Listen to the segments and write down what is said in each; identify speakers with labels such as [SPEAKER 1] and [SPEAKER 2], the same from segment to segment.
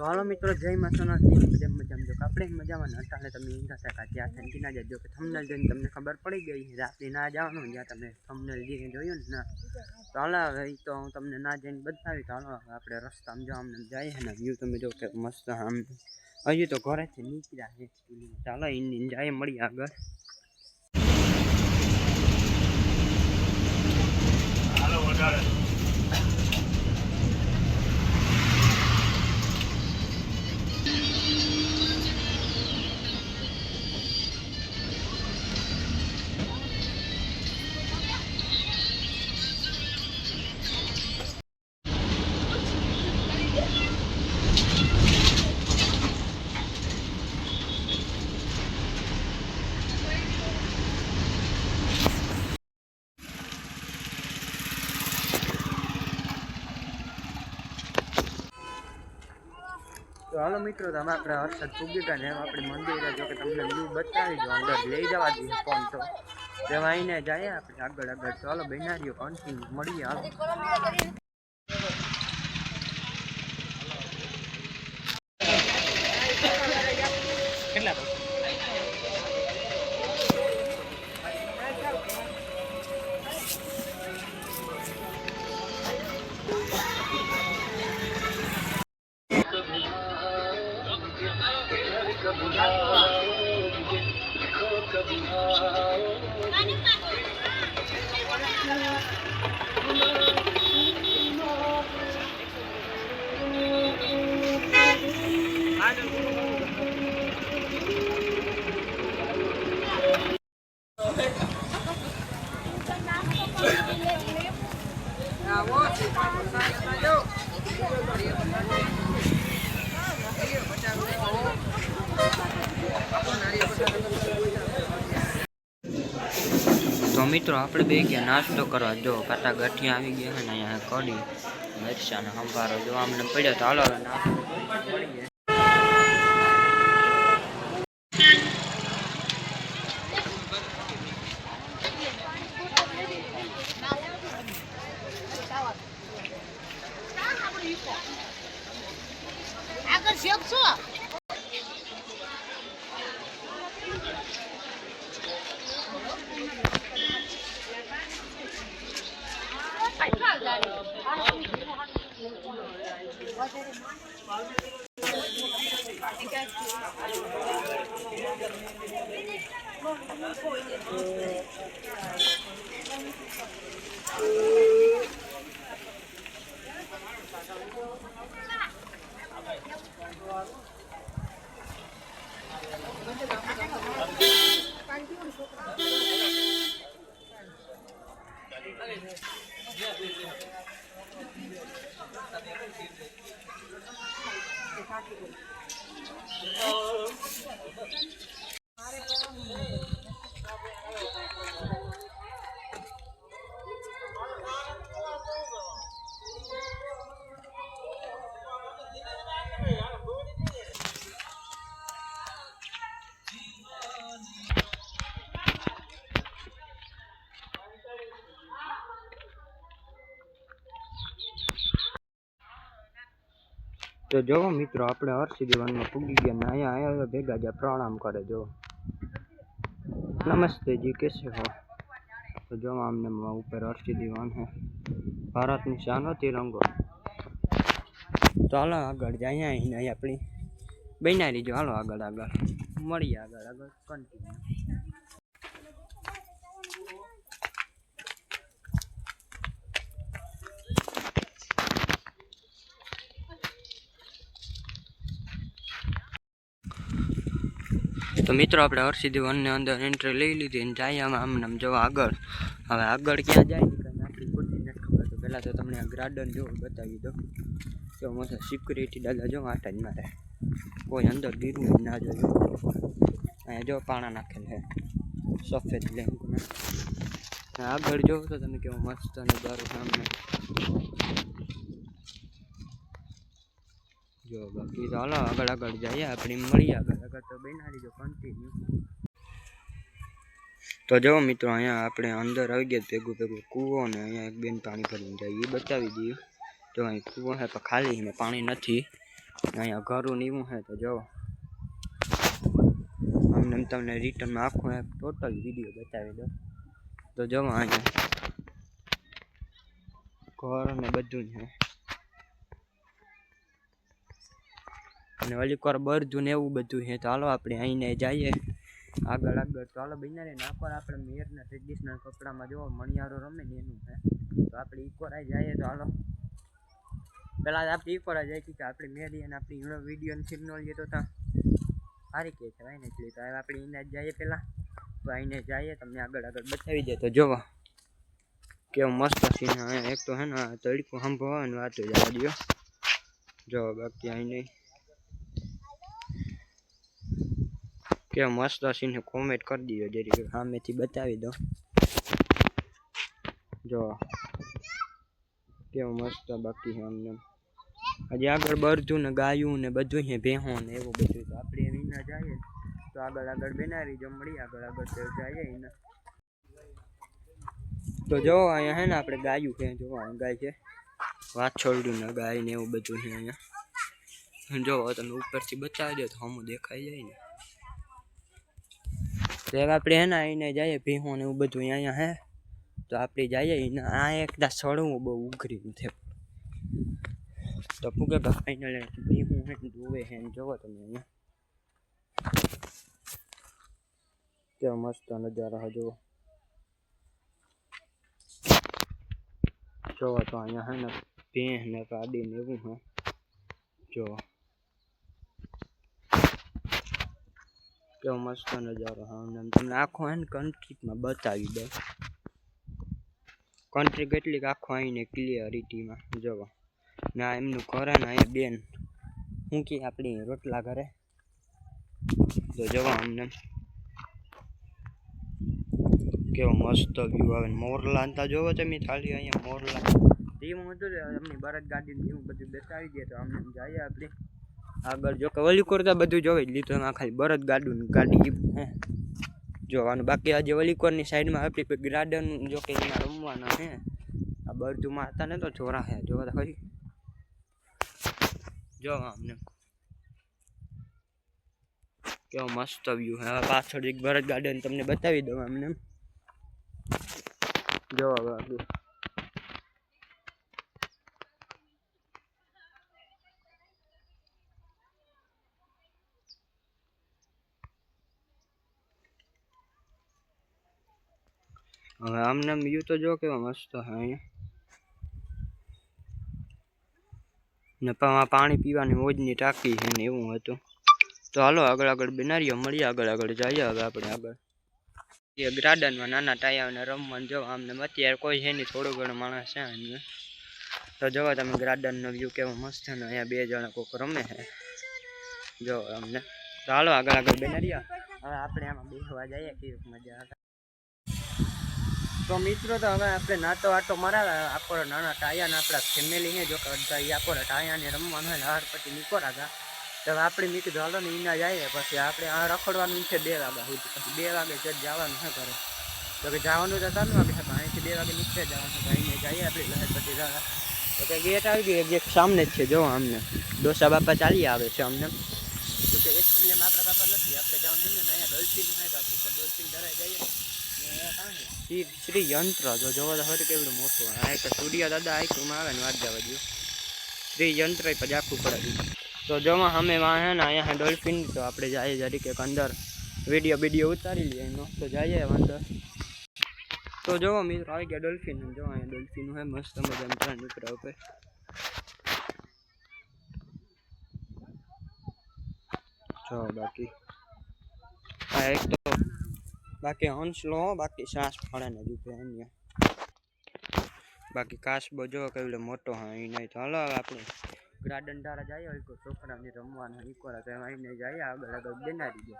[SPEAKER 1] તો હાલો મિત્રો, જય માં સોનાથી મજા મજામાં જો આપણે મજામાં ન અટાણે તમે ઈંધા શકા ત્યાં થઈને ના જજો કે થમનેલ જોઈને તમને ખબર પડી ગઈ રાત્રે ના જવાનું જ્યાં તમે થમનેલ જઈને જોયું ને ના. તો હાલો હવે તો હું તમને ના જઈને બતાવી તો હાલો આપણે રસ્તામાં જો આમને જઈએ ને, વ્યૂ તમે જો કે મસ્ત આમ. હજી તો ઘરેથી નીકળ્યા છે ચાલો એની જાય મળીએ આગળ. હાલો મિત્રો તમે આપણે હર્ષદ પૂગી ગયા ને આપણે મંદિરે જો કે તમને વ્યૂ બતાવી દો અંદર લઈ જવા દઈએ ફોન તો. જવાઈને જઈએ આપણે આગળ આગળ. ચાલો હાલો, બેનારીઓ કન્ટિન્યુ મળીએ, હાલો. આપણે બે ગયા, નાસ્તો કરવા. જો, કાટા ગાંઠિયા આવી ગયા અને અહીંયા કડી મરચાં ને સંભારો જો અમને પડ્યો તો હાલો નાસ્તો કરી
[SPEAKER 2] Thank you.
[SPEAKER 1] તો જો મિત્રો, આપણે હર્ષિદી વનમાં પૂગી ગયા ને અહીંયા અહીંયા ભેગા જ્યાં પ્રણામ કરે જો નમસ્તે જી કેસે હો? તો જો આમને ઉપર હર્ષિદી વન હે. ભારતની શાનો તિરંગો તો હાલો આગળ જાય અહીંયા અહીં આપણી બનાવી જો. હાલો આગળ આગળ. મળીએ આગળ આગળ. કન્ટિન્યુ તો મિત્રો, આપણે હરસિદ્ધિ વનની અંદર એન્ટ્રી લઈ લીધી અને જાય આમ આમ નામ જવા આગળ. હવે આગળ ક્યાં જાય કાંઈ આટલી નથી ખબર. તો પહેલાં તો તમને આ ગાર્ડન જો બતાવી દો તો મસ્ત સિક્યુરિટી દાદા જો આટા જ મારે. કોઈ અંદર ગીરવું જ ના જોયું અહીંયા જો પાણા નાખેલ છે. સફેદ લેમ્પના અને આગળ જોવો તો તમે કેવો મસ્ત નજારો સામે. જો બાકી તો હાલો, આગળ આગળ જઈએ, આપણે મળીએ આગળ. આગળ તો બેનારી જો કન્ટિન્યુ તો જો મિત્રો, અહીંયા આપણે અંદર આવી ગયા, ભેગું ભેગું કૂવો ને અહીંયા એક બેન પાણી ભરીને જાય, એ બતાવી દઈએ. જો અહીં કૂવો છે, પણ ખાલી છે ને પાણી નથી. અહીંયા ઘરું ને એવું છે, તો જો. અમને એમ તમને રિટર્નમાં આખો એક ટોટલ વીડિયો બતાવી દો તો જો અહીંયા. ઘર ને બધું છે. અને ઓલી વાર બરજું ને એવું બધું છે. હાલો આપણે અહીંને જઈએ. આગળ આગળ. તો હાલો બિનારે નાખવાર આપણે મેરના ટ્રેડિશનલ કપડામાં જો મણિયારો રમે ને એનું છે તો આપણે ઈકોરા જઈએ તો હાલો. પેલા આપણે ઈકોરા જાય કે આપણે મેરી અને આપણી વીડિયો ફિલ્મ લઈએ તો ત્યાં સારી કે છે ને એટલે. તો આપણે એને જઈએ પહેલાં તો અહીંને જઈએ, તમને આગળ આગળ બતાવી દે. તો જોવો. કેવો મસ્ત સીન. એક તો હે ને તડકો સાંભળવા ને વાતો જવા દો જો બાકી અહીં નહીં. કેવો મસ્ત સીન છે કોમેન્ટ કરી દીધો જરી સામેથી બતાવી દો જો, કેવો મસ્ત બાકી છે આમને હજી આગળ બરધું ને ગાયું ને બધું છે ભેહો ને એવું બધું તો આપણે એમ ના જઈએ તો આગળ આગળ બેનારી જો મળી આગળ આગળ તો જઈએ એને તો જો, અહીંયા હે ને આપણે ગાયું છે, જો અહીંયા ગાય છે. વાછોડું ને ગાય ને એવું બધું છે અહીંયા. જો તમે ઉપરથી બતાવી દો તો હમું દેખાઈ જાય ને. તો એક આપણે હે ને એને જઈએ ભીહો ને એવું બધું અહીંયા હે. તો આપણે જઈએ એને આ એકદા સડવું બહુ ઉઘરી છે. તો પૂગે ફાઈનલ ભીહું હે દુવે હે જોવો તમે અહીંયા. કેવો મસ્ત નજારો હે જુઓ. જોવો તો અહીંયા હે ને ભેહ ને ગાડી ને એવું હે. જો કેવો મસ્ત નજારો હા અને તમને આખો હે ને કન્ટ્રીમાં બતાવી દઉં કન્ટ્રી કેટલીક આખો આવીને ક્લિયરિટીમાં જોવો. ના, એમનું ઘર ને અહીંયા બેન. હું કે આપણી રોટલા ઘરે? તો જોવો અમને. કેવો મસ્ત વ્યૂ આવે ને. મોરલા અંતા જોવો તમે ખાલી અહીંયા મોરલા. એવું હતું ને અમની બરદ ગાડી ને એવું બધું બતાવી દે તો અમને એમ જઈએ આપણે. આગળ જો કે વલી કરતા બધું જોઈ જ લીધું. એમાં ખાલી બરદ ગાડું ગાડી હે. જોવાનું બાકી આજે વલીકોરની સાઈડમાં આપણી ગાર્ડન જો કે એમાં રમવાના હે આ બરજુમાં હતા ને તો જોરા હે જોવા તો ખરી. જો અમને કેવો મસ્ત વ્યૂ હે હવે પાછળ એક ભરત ગાર્ડન તમને બતાવી દઉં અમને જોવા હવે હવે આમને વ્યૂ તો જો કેવો મસ્ત હે અહીંયા. ને પાણી પીવાની મોજની ટાંકી છે ને એવું હતું. તો હાલો આગળ આગળ બનારીએ મળીએ, આગળ આગળ જઈએ હવે આપણે આગળ. એ ગાર્ડનમાં નાના ટાયાને રમવાનું જો, આમને અત્યારે કોઈ છે નહીં, થોડું ઘણું માણસ છે એમને તો જોવા તમે ગાર્ડનનો વ્યૂ કેવો મસ્ત ને, અહીંયા બે જણા કોક રમે છે. જો અમને હાલો આગળ આગળ બિનારીઓ. હવે આપણે આમાં બેસવા જઈએ કેવી મજા આવે. તો મિત્રો, તો હવે આપણે નાતો આટો મરાવ્યા આખો નાના ટાયા ને આપણા ફેમિલી છે જો કે બધા ઈ આખો ટાયા ને રમવાનું હોય હાર પછી નીકોરા હતા તો હવે આપણે મેં કીધું હાલો ને ઈના જઈએ. પછી આપણે આ રખડવાનું છે બે વાગ્યા સુધી. પછી બે વાગે જ જવાનું છે કરે તો કે જવાનું તો ત્રણ વાગે છે, પણ અહીંથી બે વાગે નીકળે જવાનું તો અહીંને જઈએ આપણે લહેર પછી જવા. તો કે ગેટ આવી ગઈ ગેટ સામને જ છે, જો અમને. ડોસા બાપા ચાલી આવે છે અમને. તો કે એક કિલોમાં આપણા બાપા નથી. આપણે જવાનું ને અહીંયા ડોલ્ફિન હોય તો આપણે ડોલ્ફિન ધરાઈ જઈએ. શ્રી શ્રી યંત્ર જો જોવો તો હોય કેવડું મોટું આ એક સૂર્ય દાદા આઈકુમાં આવે ને વાત જવા દો શ્રી યંત્ર પછી આખું પડાવી તો જોમાં અમે વાં હે ને અહીંયા ડોલ્ફિન, તો આપણે જઈએ જરી કે અંદર. વીડિયો વીડિયો ઉતારી લઈએ. એનો તો જઈએ અંદર તો જોવો મિત્રો, આવી ગયા ડોલ્ફિન. જો અહીંયા ડોલ્ફિન હોય, મસ્ત મજાનું ત્રણ નીકળ્યા ઉપર. જો બાકી. આ એક તો બાકી હંસ લો, બાકી શ્વાસ ફળે ને દુખે અન્ય બાકી કાસબો જો કેવડો મોટો હા એ નહીં ચાલો હવે આપણે ગાર્ડન ધારા જઈએ હોય છોકરાને રમવાનું નીકળે તો એમાં એને જઈએ આગળ આગળ બનાવી દીધો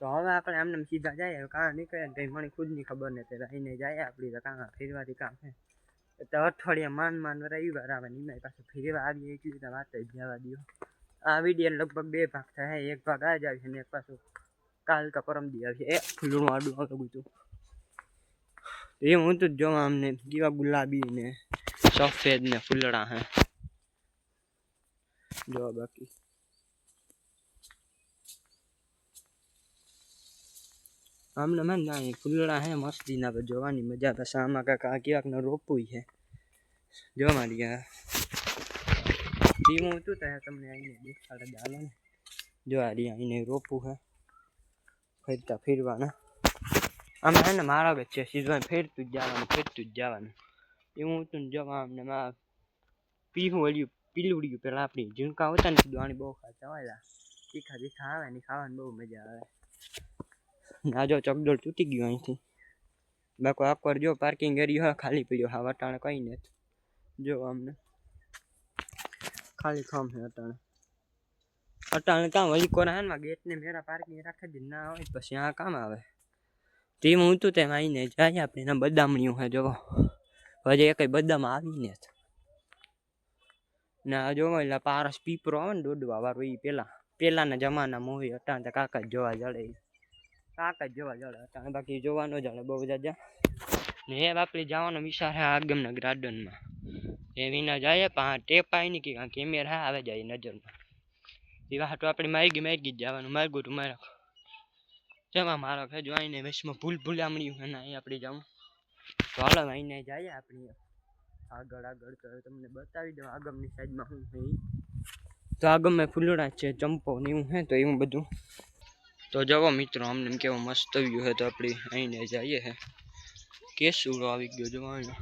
[SPEAKER 1] તો હવે આપણે આમને સીધા જઈએ કાં નીકળે ને કંઈ મને ખુદની ખબર નથી એને જઈએ આપણી તો કાં ફેરવાથી કામ છે તો અઠવાડિયા માન માન રવિવાર આવે ને એમાં પાછું ફેરવા આવીએ એટલી વાત જવા દો આ વીડિયો લગભગ બે ભાગ થાય, એક ભાગ આ જ આવશે ને એક પાછું કાલ કા પરમ દી આવશે એ ફૂલનું આડું આવે બધું. એ હું તો જોવા અમને કેવા ગુલાબી ને, સફેદ ને, ફૂલડા હે. જોવા બાકી. આમને મને ના ફૂલડા હે, મસ્તી ના પર જોવાની મજા પછી આમાં કાંક આ ક્યાંક ને રોપવું છે. જોવા મારી આ. ધીમું ત્યાં તમને આવીને દેખાડે ચાલો ને. જો આ રહી આવીને રોપવું છે ફરતા ફેરવાના. આમ હે ને મારા જ છે સીધું ફેરતું જ જવાનું, ફેરતું જ જવાનું. એવું હતું ને જવા અમને મારા પીવું વળ્યું પીલુડ્યું પેલા આપણી ઝીણકા હતા ને આની બહુ ખાતા હોય તીખા તીખા આવે ને ખાવાની બહુ મજા આવે. ના જો ચકડોળ તૂટી ગયું અહીંથી. બાકી આકવાર જો પાર્કિંગ એરિયો હા, ખાલી પડ્યો. હા, વટાણે કંઈ નથી. જો અમને ખાલી ખમ છે અટાણે અટાણે કામ હજી ગેટ ને મેરા પાર્કિંગ રાખી દે ના હોય પછી આ કામ આવે. ટીમ હું તું તેમ આવીને જાય, આપણે એના બદામણીયું હે જોવો. હજી એક બદામ આવીને જ. ના, જોવો એટલે પારસ પીપરો આવે ને દોડવા વાળો એ પેલા, પેલાના જમાના મૂવી અટાણે તો કાકા જ જોવા જડે. કાકા જ જોવા જડે, અટાણે બાકી જોવા ન જડે બહુ જાજા. ને એ બાપડી જવાનો વિચાર હે આગમના ગાર્ડનમાં. એ વિના જાય, પણ ટેપ આવી નહીં કે કેમેરા આવે જાય નજરમાં. એવા હાટું આપણે માર્ગી જ જવાનું. માગું તું મારા. જવા મારો કે જો આવીને વચમાં ભૂલ ભૂલામણી હોય ને આપણે જાઉં તો હાલો આવીને જઈએ આપણે. આગળ આગળ તો તમને બતાવી દઉં, આગળની સાઈડમાં હું. તો આગળમાં ફૂલડા છે, ચંપો ને એવું હે તો એવું બધું. તો જવો મિત્રો અમને કેવું મસ્ત વ્યૂ હે તો આપણે અહીંને જઈએ હે. કેસુડો આવી ગયો જોવાનો